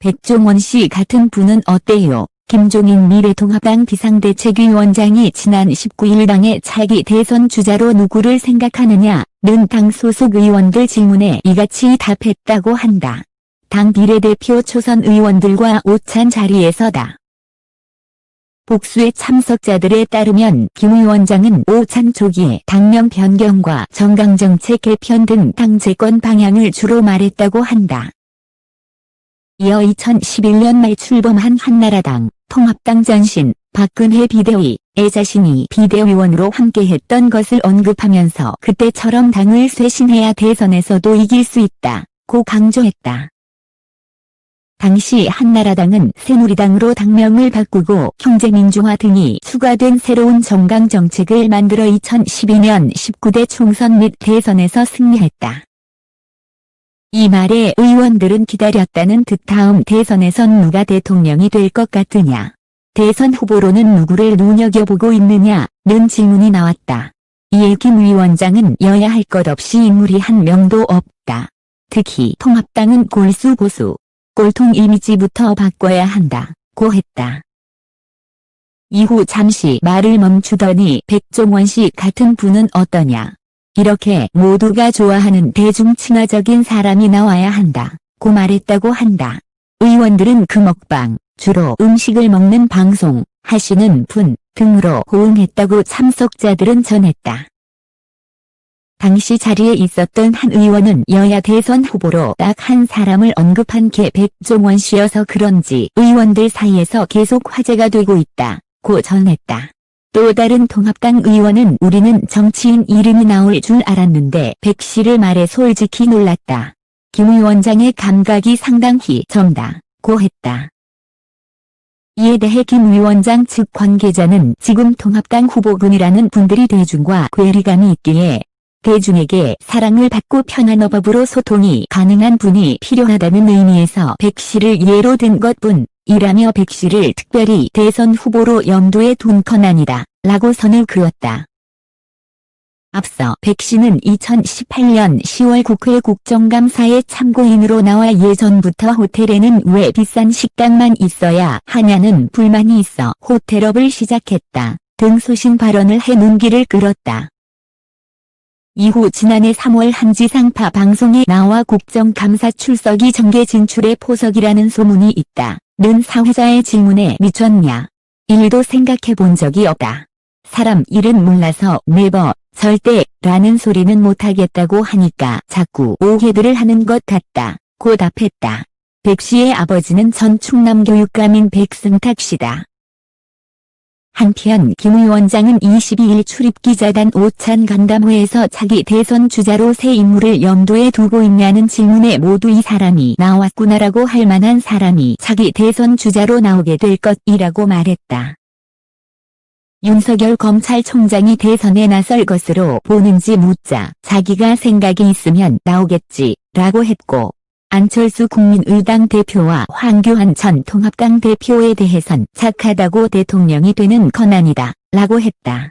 백종원 씨 같은 분은 어때요? 김종인 미래통합당 비상대책위원장이 지난 19일 당의 차기 대선 주자로 누구를 생각하느냐 는 당 소속 의원들 질문에 이같이 답했다고 한다. 당 비례대표 초선 의원들과 오찬 자리에서다. 복수의 참석자들에 따르면 김 위원장은 오찬 초기에 당명 변경과 정강정책 개편 등 당 재권 방향을 주로 말했다고 한다. 이어 2011년 말 출범한 한나라당, 통합당 전신, 박근혜 비대위에 자신이 비대위원으로 함께했던 것을 언급하면서 그때처럼 당을 쇄신해야 대선에서도 이길 수 있다, 고 강조했다. 당시 한나라당은 새누리당으로 당명을 바꾸고 형제민주화 등이 추가된 새로운 정강 정책을 만들어 2012년 19대 총선 및 대선에서 승리했다. 이 말에 의원들은 기다렸다는 듯 다음 대선에선 누가 대통령이 될 것 같으냐. 대선 후보로는 누구를 눈여겨보고 있느냐는 질문이 나왔다. 이에 김 위원장은 여야 할 것 없이 인물이 한 명도 없다. 특히 통합당은 골수 고수, 꼴통 이미지부터 바꿔야 한다. 고 했다. 이후 잠시 말을 멈추더니 백종원 씨 같은 분은 어떠냐. 이렇게 모두가 좋아하는 대중친화적인 사람이 나와야 한다. 고 말했다고 한다. 의원들은 그 먹방, 주로 음식을 먹는 방송, 하시는 분 등으로 호응했다고 참석자들은 전했다. 당시 자리에 있었던 한 의원은 여야 대선 후보로 딱 한 사람을 언급한 게 백종원 씨여서 그런지 의원들 사이에서 계속 화제가 되고 있다. 고 전했다. 또 다른 통합당 의원은 우리는 정치인 이름이 나올 줄 알았는데 백 씨를 말해 솔직히 놀랐다. 김 위원장의 감각이 상당히 점다. 고 했다. 이에 대해 김 위원장 측 관계자는 지금 통합당 후보군이라는 분들이 대중과 괴리감이 있기에 대중에게 사랑을 받고 편한 어법으로 소통이 가능한 분이 필요하다는 의미에서 백 씨를 예로 든 것뿐 이라며 백 씨를 특별히 대선 후보로 염두에 둔 건 아니다 라고 선을 그었다. 앞서 백 씨는 2018년 10월 국회 국정감사에 참고인으로 나와 예전부터 호텔에는 왜 비싼 식당만 있어야 하냐는 불만이 있어 호텔업을 시작했다 등 소신 발언을 해 눈길을 끌었다. 이후 지난해 3월 한지상파 방송에 나와 국정감사 출석이 정계 진출의 포석이라는 소문이 있다. 는 사회자의 질문에 미쳤냐. 일도 생각해 본 적이 없다. 사람 일은 몰라서 네버, 절대, 라는 소리는 못하겠다고 하니까 자꾸 오해들을 하는 것 같다. 고 답했다. 백 씨의 아버지는 전 충남 교육감인 백승탁 씨다. 한편 김 위원장은 22일 출입기자단 오찬 간담회에서 자기 대선 주자로 새 인물을 염두에 두고 있냐는 질문에 모두 이 사람이 나왔구나라고 할 만한 사람이 자기 대선 주자로 나오게 될 것이라고 말했다. 윤석열 검찰총장이 대선에 나설 것으로 보는지 묻자 자기가 생각이 있으면 나오겠지 라고 했고 안철수 국민의당 대표와 황교안 전 통합당 대표에 대해선 착하다고 대통령이 되는 건 아니다 라고 했다.